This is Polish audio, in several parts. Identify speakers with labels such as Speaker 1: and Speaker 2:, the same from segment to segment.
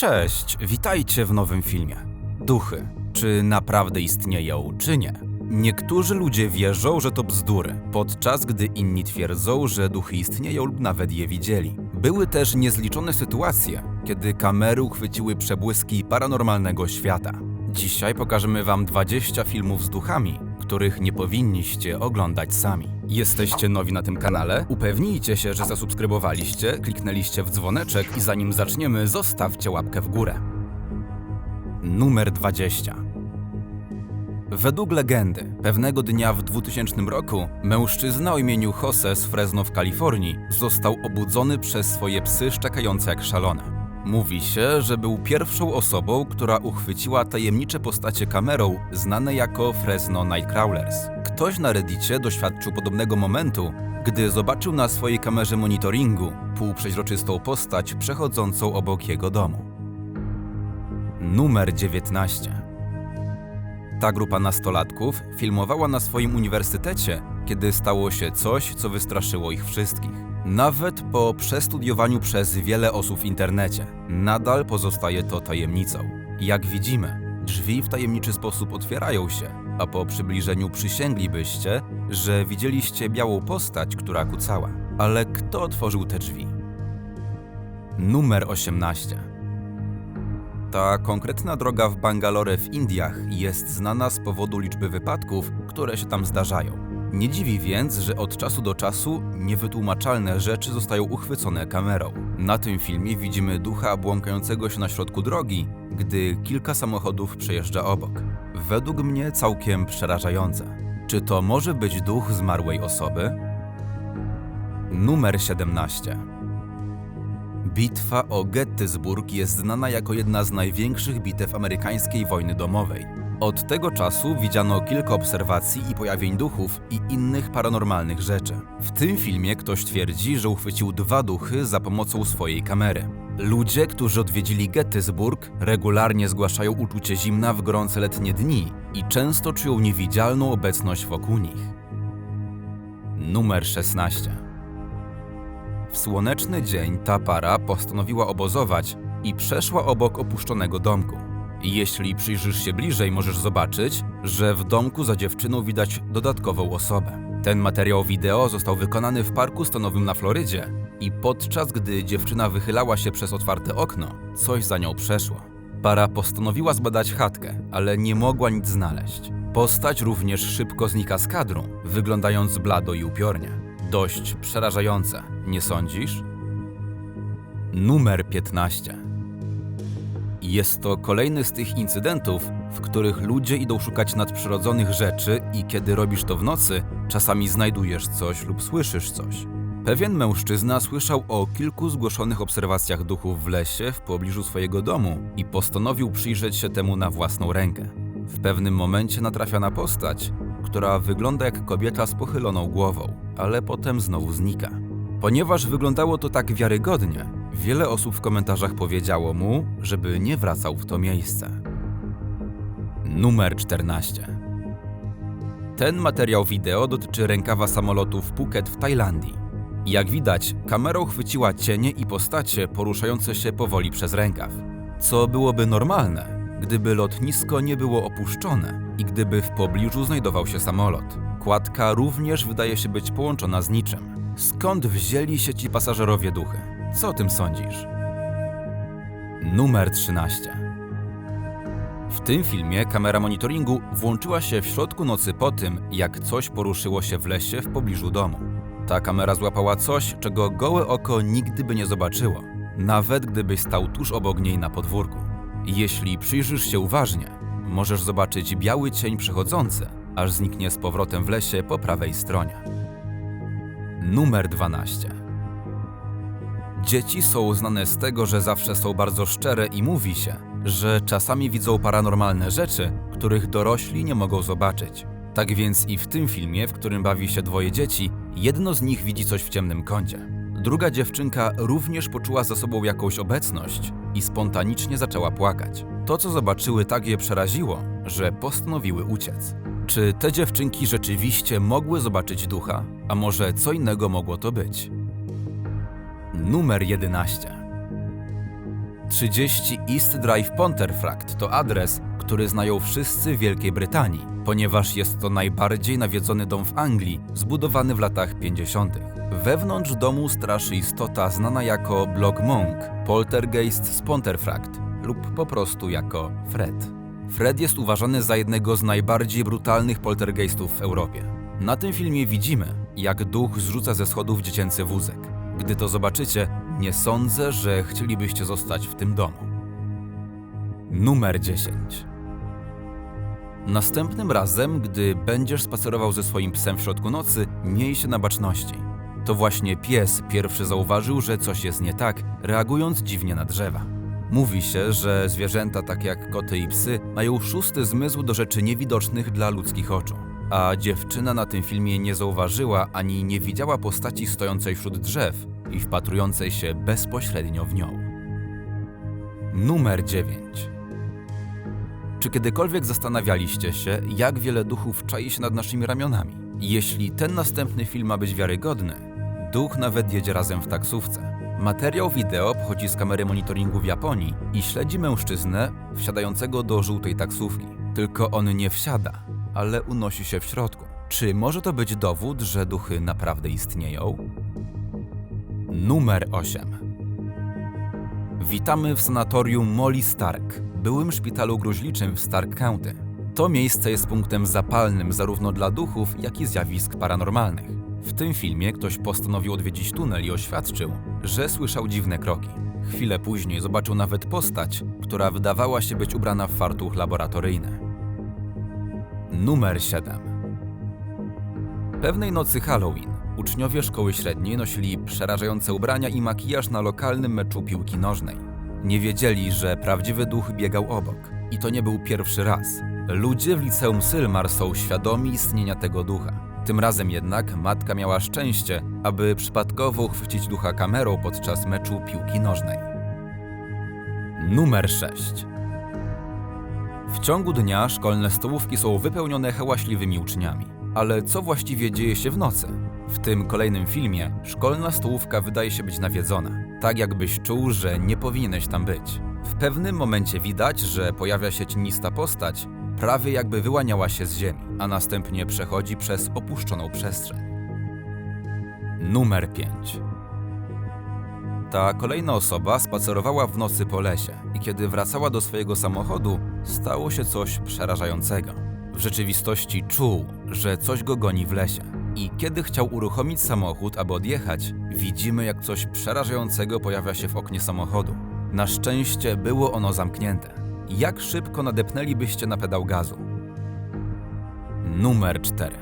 Speaker 1: Cześć, witajcie w nowym filmie. Duchy. Czy naprawdę istnieją, czy nie? Niektórzy ludzie wierzą, że to bzdury, podczas gdy inni twierdzą, że duchy istnieją lub nawet je widzieli. Były też niezliczone sytuacje, kiedy kamery uchwyciły przebłyski paranormalnego świata. Dzisiaj pokażemy Wam 20 filmów z duchami, których nie powinniście oglądać sami. Jesteście nowi na tym kanale? Upewnijcie się, że zasubskrybowaliście, kliknęliście w dzwoneczek i zanim zaczniemy, zostawcie łapkę w górę. Numer 20. Według legendy, pewnego dnia w 2000 roku mężczyzna o imieniu Jose z Fresno w Kalifornii został obudzony przez swoje psy szczekające jak szalone. Mówi się, że był pierwszą osobą, która uchwyciła tajemnicze postacie kamerą znane jako Fresno Nightcrawlers. Ktoś na Reddicie doświadczył podobnego momentu, gdy zobaczył na swojej kamerze monitoringu półprzeźroczystą postać przechodzącą obok jego domu. Numer 19. Ta grupa nastolatków filmowała na swoim uniwersytecie, kiedy stało się coś, co wystraszyło ich wszystkich. Nawet po przestudiowaniu przez wiele osób w internecie, nadal pozostaje to tajemnicą. Jak widzimy, drzwi w tajemniczy sposób otwierają się, a po przybliżeniu przysięglibyście, że widzieliście białą postać, która kucała. Ale kto otworzył te drzwi? Numer 18. Ta konkretna droga w Bangalore w Indiach jest znana z powodu liczby wypadków, które się tam zdarzają. Nie dziwi więc, że od czasu do czasu niewytłumaczalne rzeczy zostają uchwycone kamerą. Na tym filmie widzimy ducha błąkającego się na środku drogi, gdy kilka samochodów przejeżdża obok. Według mnie całkiem przerażające. Czy to może być duch zmarłej osoby? Numer 17. Bitwa o Gettysburg jest znana jako jedna z największych bitew amerykańskiej wojny domowej. Od tego czasu widziano kilka obserwacji i pojawień duchów i innych paranormalnych rzeczy. W tym filmie ktoś twierdzi, że uchwycił dwa duchy za pomocą swojej kamery. Ludzie, którzy odwiedzili Gettysburg, regularnie zgłaszają uczucie zimna w gorące letnie dni i często czują niewidzialną obecność wokół nich. Numer 16. W słoneczny dzień ta para postanowiła obozować i przeszła obok opuszczonego domku. Jeśli przyjrzysz się bliżej, możesz zobaczyć, że w domku za dziewczyną widać dodatkową osobę. Ten materiał wideo został wykonany w parku stanowym na Florydzie i podczas gdy dziewczyna wychylała się przez otwarte okno, coś za nią przeszło. Para postanowiła zbadać chatkę, ale nie mogła nic znaleźć. Postać również szybko znika z kadru, wyglądając blado i upiornie. Dość przerażające, nie sądzisz? Numer 15. Jest to kolejny z tych incydentów, w których ludzie idą szukać nadprzyrodzonych rzeczy i kiedy robisz to w nocy, czasami znajdujesz coś lub słyszysz coś. Pewien mężczyzna słyszał o kilku zgłoszonych obserwacjach duchów w lesie w pobliżu swojego domu i postanowił przyjrzeć się temu na własną rękę. W pewnym momencie natrafia na postać, która wygląda jak kobieta z pochyloną głową, ale potem znowu znika. Ponieważ wyglądało to tak wiarygodnie, wiele osób w komentarzach powiedziało mu, żeby nie wracał w to miejsce. Numer 14. Ten materiał wideo dotyczy rękawa samolotu w Phuket w Tajlandii. Jak widać, kamerą chwyciła cienie i postacie poruszające się powoli przez rękaw. Co byłoby normalne, gdyby lotnisko nie było opuszczone i gdyby w pobliżu znajdował się samolot. Kładka również wydaje się być połączona z niczym. Skąd wzięli się ci pasażerowie duchy? Co o tym sądzisz? Numer 13. W tym filmie kamera monitoringu włączyła się w środku nocy po tym, jak coś poruszyło się w lesie w pobliżu domu. Ta kamera złapała coś, czego gołe oko nigdy by nie zobaczyło, nawet gdybyś stał tuż obok niej na podwórku. Jeśli przyjrzysz się uważnie, możesz zobaczyć biały cień przechodzący, aż zniknie z powrotem w lesie po prawej stronie. Numer 12. Dzieci są znane z tego, że zawsze są bardzo szczere i mówi się, że czasami widzą paranormalne rzeczy, których dorośli nie mogą zobaczyć. Tak więc i w tym filmie, w którym bawi się dwoje dzieci, jedno z nich widzi coś w ciemnym kącie. Druga dziewczynka również poczuła za sobą jakąś obecność i spontanicznie zaczęła płakać. To, co zobaczyły, tak je przeraziło, że postanowiły uciec. Czy te dziewczynki rzeczywiście mogły zobaczyć ducha, a może co innego mogło to być? Numer 11. 30 East Drive Pontefract to adres, który znają wszyscy w Wielkiej Brytanii, ponieważ jest to najbardziej nawiedzony dom w Anglii, zbudowany w latach 50. Wewnątrz domu straszy istota znana jako Block Monk, poltergeist z Pontefract lub po prostu jako Fred. Fred jest uważany za jednego z najbardziej brutalnych poltergeistów w Europie. Na tym filmie widzimy, jak duch zrzuca ze schodów dziecięcy wózek. Gdy to zobaczycie, nie sądzę, że chcielibyście zostać w tym domu. Numer 10. Następnym razem, gdy będziesz spacerował ze swoim psem w środku nocy, miej się na baczności. To właśnie pies pierwszy zauważył, że coś jest nie tak, reagując dziwnie na drzewa. Mówi się, że zwierzęta takie jak koty i psy mają szósty zmysł do rzeczy niewidocznych dla ludzkich oczu. A dziewczyna na tym filmie nie zauważyła ani nie widziała postaci stojącej wśród drzew i wpatrującej się bezpośrednio w nią. Numer 9. Czy kiedykolwiek zastanawialiście się, jak wiele duchów czai się nad naszymi ramionami? Jeśli ten następny film ma być wiarygodny, duch nawet jedzie razem w taksówce. Materiał wideo pochodzi z kamery monitoringu w Japonii i śledzi mężczyznę wsiadającego do żółtej taksówki. Tylko on nie wsiada, ale unosi się w środku. Czy może to być dowód, że duchy naprawdę istnieją? Numer 8. Witamy w sanatorium Molly Stark, byłym szpitalu gruźliczym w Stark County. To miejsce jest punktem zapalnym zarówno dla duchów, jak i zjawisk paranormalnych. W tym filmie ktoś postanowił odwiedzić tunel i oświadczył, że słyszał dziwne kroki. Chwilę później zobaczył nawet postać, która wydawała się być ubrana w fartuch laboratoryjny. Numer 7. Pewnej nocy Halloween uczniowie szkoły średniej nosili przerażające ubrania i makijaż na lokalnym meczu piłki nożnej. Nie wiedzieli, że prawdziwy duch biegał obok. I to nie był pierwszy raz. Ludzie w liceum Sylmar są świadomi istnienia tego ducha. Tym razem jednak matka miała szczęście, aby przypadkowo uchwycić ducha kamerą podczas meczu piłki nożnej. Numer 6. W ciągu dnia szkolne stołówki są wypełnione hałaśliwymi uczniami. Ale co właściwie dzieje się w nocy? W tym kolejnym filmie szkolna stołówka wydaje się być nawiedzona, tak jakbyś czuł, że nie powinieneś tam być. W pewnym momencie widać, że pojawia się cienista postać, prawie jakby wyłaniała się z ziemi, a następnie przechodzi przez opuszczoną przestrzeń. Numer 5. Ta kolejna osoba spacerowała w nocy po lesie i kiedy wracała do swojego samochodu, stało się coś przerażającego. W rzeczywistości czuł, że coś go goni w lesie. I kiedy chciał uruchomić samochód, aby odjechać, widzimy jak coś przerażającego pojawia się w oknie samochodu. Na szczęście było ono zamknięte. Jak szybko nadepnęlibyście na pedał gazu? Numer 4.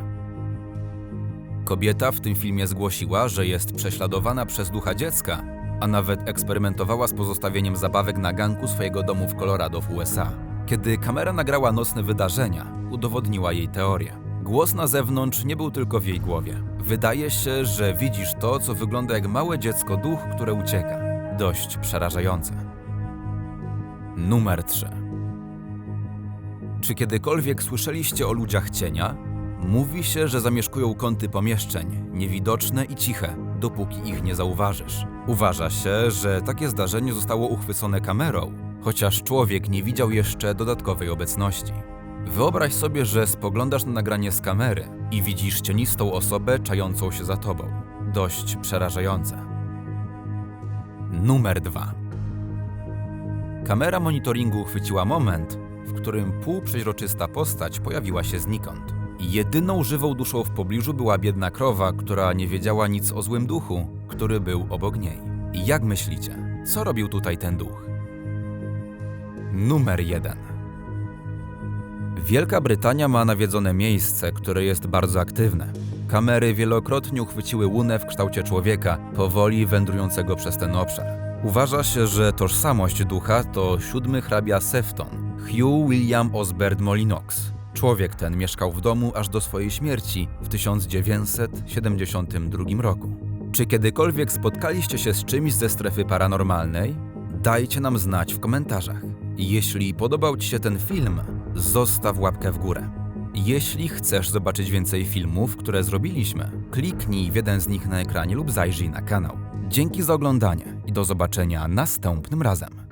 Speaker 1: Kobieta w tym filmie zgłosiła, że jest prześladowana przez ducha dziecka, a nawet eksperymentowała z pozostawieniem zabawek na ganku swojego domu w Colorado w USA. Kiedy kamera nagrała nocne wydarzenia, udowodniła jej teorię. Głos na zewnątrz nie był tylko w jej głowie. Wydaje się, że widzisz to, co wygląda jak małe dziecko duch, które ucieka. Dość przerażające. Numer 3. Czy kiedykolwiek słyszeliście o ludziach cienia? Mówi się, że zamieszkują kąty pomieszczeń, niewidoczne i ciche, dopóki ich nie zauważysz. Uważa się, że takie zdarzenie zostało uchwycone kamerą, chociaż człowiek nie widział jeszcze dodatkowej obecności. Wyobraź sobie, że spoglądasz na nagranie z kamery i widzisz cienistą osobę czającą się za tobą. Dość przerażające. Numer 2. Kamera monitoringu uchwyciła moment, w którym półprzeźroczysta postać pojawiła się znikąd. Jedyną żywą duszą w pobliżu była biedna krowa, która nie wiedziała nic o złym duchu, który był obok niej. Jak myślicie, co robił tutaj ten duch? Numer 1. Wielka Brytania ma nawiedzone miejsce, które jest bardzo aktywne. Kamery wielokrotnie uchwyciły łunę w kształcie człowieka, powoli wędrującego przez ten obszar. Uważa się, że tożsamość ducha to siódmy hrabia Sefton, Hugh William Osbert Molinox. Człowiek ten mieszkał w domu aż do swojej śmierci w 1972 roku. Czy kiedykolwiek spotkaliście się z czymś ze strefy paranormalnej? Dajcie nam znać w komentarzach. Jeśli podobał Ci się ten film, zostaw łapkę w górę. Jeśli chcesz zobaczyć więcej filmów, które zrobiliśmy, kliknij w jeden z nich na ekranie lub zajrzyj na kanał. Dzięki za oglądanie i do zobaczenia następnym razem.